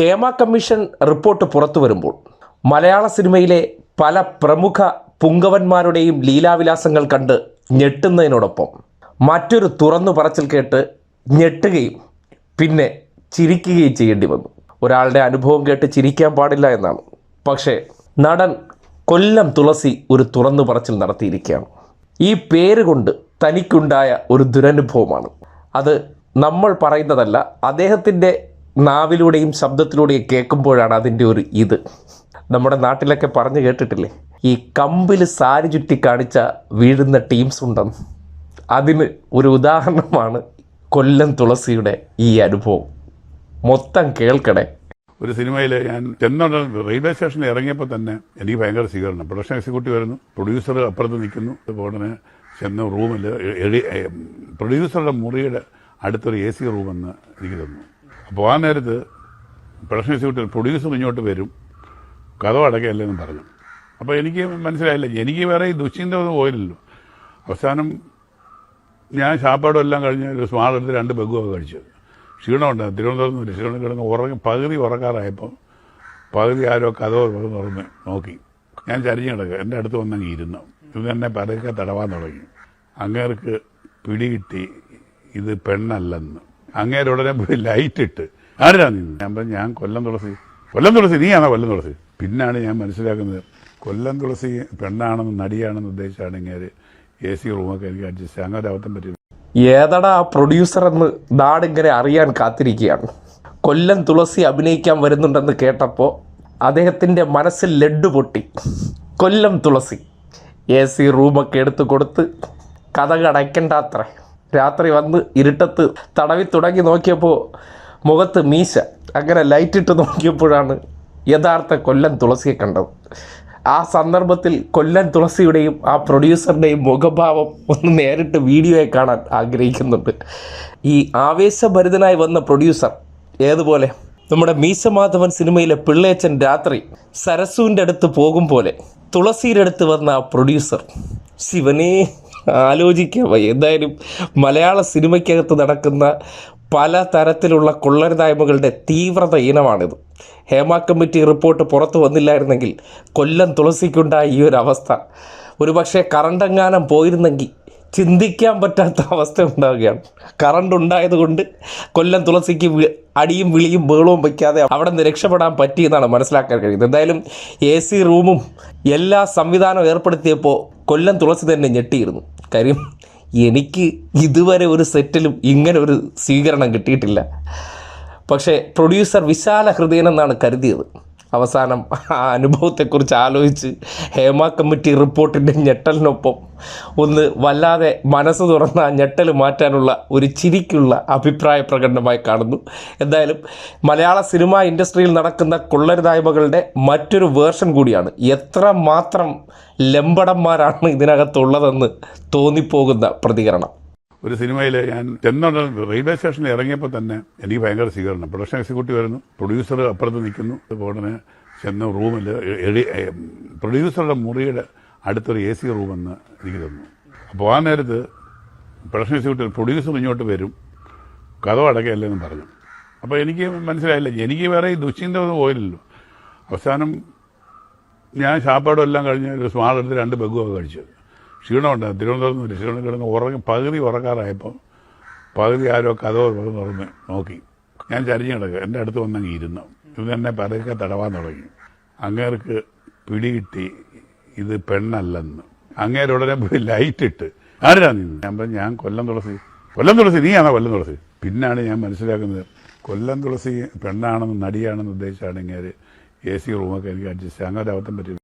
Hema commission report പുറത്തു വരുമ്പോൾ മലയാള സിനിമയിലെ പല പ്രമുഖ പുങ്കവന്മാരുടെയും ലീലാവിലാസങ്ങൾ കണ്ട് ഞെട്ടുന്നതിനോടൊപ്പം മറ്റൊരു തുറന്നു പറച്ചിൽ കേട്ട് ഞെട്ടുകയും പിന്നെ ചിരിക്കുകയും ചെയ്യേണ്ടി വന്നു. ഒരാളുടെ അനുഭവം കേട്ട് ചിരിക്കാൻ പാടില്ല എന്നാണ്. പക്ഷേ നടൻ കൊല്ലം തുളസി ഒരു തുറന്നു പറച്ചിൽ നടത്തിയിരിക്കുകയാണ്. ഈ പേര് കൊണ്ട് തനിക്കുണ്ടായ ഒരു ദുരനുഭവമാണ്. അത് നമ്മൾ പറയുന്നതല്ല അദ്ദേഹത്തിന്റെ നാവിലൂടെയും ശബ്ദത്തിലൂടെയും കേൾക്കുമ്പോഴാണ് അതിന്റെ ഒരു ഇത്. നമ്മുടെ നാട്ടിലൊക്കെ പറഞ്ഞു കേട്ടിട്ടില്ലേ? ഈ കമ്പിൽ സാരി ചുറ്റി കാണിച്ച വീഴുന്ന ടീംസ് ഉണ്ടെന്ന്. അതിന് ഒരു ഉദാഹരണമാണ് കൊല്ലം തുളസിയുടെ ഈ അനുഭവം. മൊത്തം കേൾക്കണേ. ഒരു സിനിമയിൽ ഞാൻ ചെന്നുണ്ട് റെയിൽവേ സ്റ്റേഷനിൽ ഇറങ്ങിയപ്പോൾ തന്നെ എനിക്ക് ഭയങ്കര സ്വീകരണം പ്രൊഡക്ഷൻ എക്സിക്യൂട്ടീവ് വരുന്നു പ്രൊഡ്യൂസർ അപ്പുറത്ത് നിൽക്കുന്നു. ഉടനെ ചെന്ന റൂമിൽ പ്രൊഡ്യൂസറുടെ മുറിയുടെ അടുത്തൊരു എ സി റൂമെന്ന് എനിക്ക് തന്നു. ആ നേരത്ത് പ്രൊഡക്ഷൻ എക്സിക്യൂട്ടീവ് പ്രൊഡ്യൂസർ ഇങ്ങോട്ട് വരും. കഥ അടക്കല്ലെന്ന് പറഞ്ഞു. അപ്പോൾ എനിക്ക് മനസ്സിലായില്ല. എനിക്ക് വേറെ ഈ ദുശ്ചിന്ത ഒന്നും പോയില്ലല്ലോ. അവസാനം ഞാൻ ശാപ്പാടും എല്ലാം കഴിഞ്ഞ് ഒരു സ്മാൾ എടുത്ത് രണ്ട് ബഗ്ഗുമൊക്കെ കഴിച്ചു ക്ഷീണമുണ്ട്. തിരുവനന്തപുരത്ത് ക്ഷീണം കിടന്ന് ഉറങ്ങി പകുതി ഉറക്കാറായപ്പോൾ പകുതി ആരോ കഥ തുറന്ന് നോക്കി. ഞാൻ ചരിഞ്ഞു കിടക്കുക. എന്റെ അടുത്ത് വന്നങ്ങ് ഇരുന്നു. ഇത് എന്നെ പരക്കെ തടവാൻ തുടങ്ങി. അങ്ങേർക്ക് പിടികിട്ടി. ഇത് പെണ്ണല്ലെന്ന്. അങ്ങേര് ഉടനെ പോയി ലൈറ്റ് ഇട്ട്. ആരാ നീ? ഞാൻ പറഞ്ഞു ഞാൻ കൊല്ലം തുളസി. കൊല്ലം തുളസി നീയാണോ കൊല്ലം തുളസി? പിന്നാണ് ഞാൻ മനസ്സിലാക്കുന്നത്. കൊല്ലം തുളസി പെണ്ണാണെന്ന് നടിയാണെന്ന് ഉദ്ദേശിച്ചാണ് ഇങ്ങേര് എ സി റൂമൊക്കെ എനിക്ക് അഡ്ജസ്റ്റ് അങ്ങനെ അവധം അബദ്ധം പറ്റി. ഏതടാ പ്രൊഡ്യൂസർ എന്ന് നാടിങ്ങനെ അറിയാൻ കാത്തിരിക്കുകയാണ്. കൊല്ലം തുളസി അഭിനയിക്കാൻ വരുന്നുണ്ടെന്ന് കേട്ടപ്പോൾ അദ്ദേഹത്തിന്റെ മനസ്സിൽ ലഡ്ഡു പൊട്ടി. കൊല്ലം തുളസി. എ സി റൂമൊക്കെ എടുത്തു കൊടുത്ത് കഥ അടയ്ക്കണ്ട അത്ര രാത്രി വന്ന് ഇരുട്ടത്ത് തടവി തുടങ്ങി നോക്കിയപ്പോൾ മുഖത്ത് മീശ. അങ്ങനെ ലൈറ്റിട്ട് നോക്കിയപ്പോഴാണ് യഥാർത്ഥ കൊല്ലൻ തുളസിയെ കണ്ടത്. ആ സന്ദർഭത്തിൽ കൊല്ലൻ തുളസിയുടെയും ആ പ്രൊഡ്യൂസറുടെയും മുഖഭാവം ഒന്ന് നേരിട്ട് വീഡിയോയെ കാണാൻ ആഗ്രഹിക്കുന്നുണ്ട്. ഈ ആവേശഭരിതനായി വന്ന പ്രൊഡ്യൂസർ ഏതുപോലെ? നമ്മുടെ മീശ മാധവൻ സിനിമയിലെ പിള്ളേച്ചൻ രാത്രി സരസുവിന്റെ അടുത്ത് പോകും പോലെ തുളസിയുടെ അടുത്ത് വന്ന ആ പ്രൊഡ്യൂസർ ശിവനെ ആലോചിക്കാൻ വയ്യ എന്തായാലും മലയാള സിനിമയ്ക്കകത്ത് നടക്കുന്ന പല തരത്തിലുള്ള കൊള്ളരുതായ്മകളുടെ തീവ്രത ഇനമാണിത് ഹേമ കമ്മിറ്റി റിപ്പോർട്ട് പുറത്തു വന്നില്ലായിരുന്നെങ്കിൽ കൊല്ലം തുളസിക്കുണ്ടായ ഈ ഒരു അവസ്ഥ. ഒരുപക്ഷെ കറണ്ടെങ്ങാനം പോയിരുന്നെങ്കിൽ ചിന്തിക്കാൻ പറ്റാത്ത അവസ്ഥ ഉണ്ടാവുകയാണ്. കറണ്ട് ഉണ്ടായതുകൊണ്ട് കൊല്ലം തുളസിക്ക് അടിയും വിളിയും ബേളവും വയ്ക്കാതെ അവിടെ നിന്ന് രക്ഷപ്പെടാൻ പറ്റിയെന്നാണ് മനസ്സിലാക്കാൻ കഴിയുന്നത്. എന്തായാലും എ സി റൂമും എല്ലാ സംവിധാനവും ഏർപ്പെടുത്തിയപ്പോൾ കൊല്ലം തുളസി തന്നെ ഞെട്ടിയിരുന്നു. കാര്യം എനിക്ക് ഇതുവരെ ഒരു സെറ്റിലും ഇങ്ങനെ ഒരു സ്വീകരണം കിട്ടിയിട്ടില്ല. പക്ഷേ പ്രൊഡ്യൂസർ വിശാല ഹൃദയനെന്നാണ് കരുതിയത്. അവസാനം ആ അനുഭവത്തെക്കുറിച്ച് ആലോചിച്ച് ഹേമ കമ്മിറ്റി റിപ്പോർട്ടിന്റെ ഞെട്ടലിനൊപ്പം ഒന്ന് വല്ലാതെ മനസ്സ് തുറന്ന ഞെട്ടൽ മാറ്റാനുള്ള ഒരു ചിരിക്കുള്ള അഭിപ്രായ പ്രകടനമായി കാണുന്നു. എന്തായാലും മലയാള സിനിമാ ഇൻഡസ്ട്രിയിൽ നടക്കുന്ന കൊള്ളരുതായ്മകളുടെ മറ്റൊരു വേർഷൻ കൂടിയാണ്. എത്ര മാത്രം ലംബടന്മാരാണ് ഇതിനകത്തുള്ളതെന്ന് തോന്നിപ്പോകുന്ന പ്രതികരണം. ഒരു സിനിമയിൽ ഞാൻ ചെന്നുണ്ട് റെയിൽവേ സ്റ്റേഷനിൽ ഇറങ്ങിയപ്പോൾ തന്നെ എനിക്ക് ഭയങ്കര സ്വീകരണം. പ്രൊഡക്ഷൻ എക്സിക്യൂട്ടീവ് വരുന്നു പ്രൊഡ്യൂസർ അപ്പുറത്ത് നിൽക്കുന്നു. ഉടനെ ചെന്ന് റൂമിൽ പ്രൊഡ്യൂസറുടെ മുറിയുടെ അടുത്തൊരു എ സി റൂമെന്ന് എനിക്ക് തന്നു. അപ്പോൾ ആ നേരത്ത് പ്രൊഡക്ഷൻ എക്സിക്യൂട്ടീവ് പ്രൊഡ്യൂസർ ഇങ്ങോട്ട് വരും. കഥ അടക്കയല്ലെന്ന് പറഞ്ഞു. അപ്പോൾ എനിക്ക് മനസ്സിലായില്ല. എനിക്ക് വേറെ ഈ ദുശ്ചിന്ത ഒന്നും പോയില്ലല്ലോ. അവസാനം ഞാൻ ശാപ്പാടും എല്ലാം കഴിഞ്ഞ് ഒരു സ്മാൾ എടുത്ത് രണ്ട് ബഗ്ഗുമൊക്കെ കഴിച്ചത് ക്ഷീണമുണ്ട്. തിരുവനന്തപുരത്ത് നിന്ന് ക്ഷീണം കിടന്ന് ഉറങ്ങി പകുതി ഉറക്കാറായപ്പോൾ പകുതി ആരോ കഥ തുറന്ന് നോക്കി. ഞാൻ ചരിഞ്ഞു കിടക്കുക. എന്റെ അടുത്ത് വന്നങ്ങ് ഇരുന്നു. ഇന്ന് എന്നെ പതുക്കെ തടവാൻ തുടങ്ങി. അങ്ങേർക്ക് പിടികിട്ടി. ഇത് പെണ്ണല്ലെന്ന്. അങ്ങേര് ഉടനെ പോയി ലൈറ്റ് ഇട്ട് ആരാ നീ? ഞാൻ പറഞ്ഞു ഞാൻ കൊല്ലം തുളസി. കൊല്ലം തുളസി? നീയാണോ കൊല്ലം തുളസി? പിന്നാണ് ഞാൻ മനസ്സിലാക്കുന്നത്. കൊല്ലം തുളസി പെണ്ണാണെന്ന് നടിയാണെന്ന് ഉദ്ദേശിച്ചാണ് ഇങ്ങേര് എ സി റൂമൊക്കെ എനിക്ക് അഡ്ജസ്റ്റ് അങ്ങനെ ഒരു അബദ്ധം പറ്റി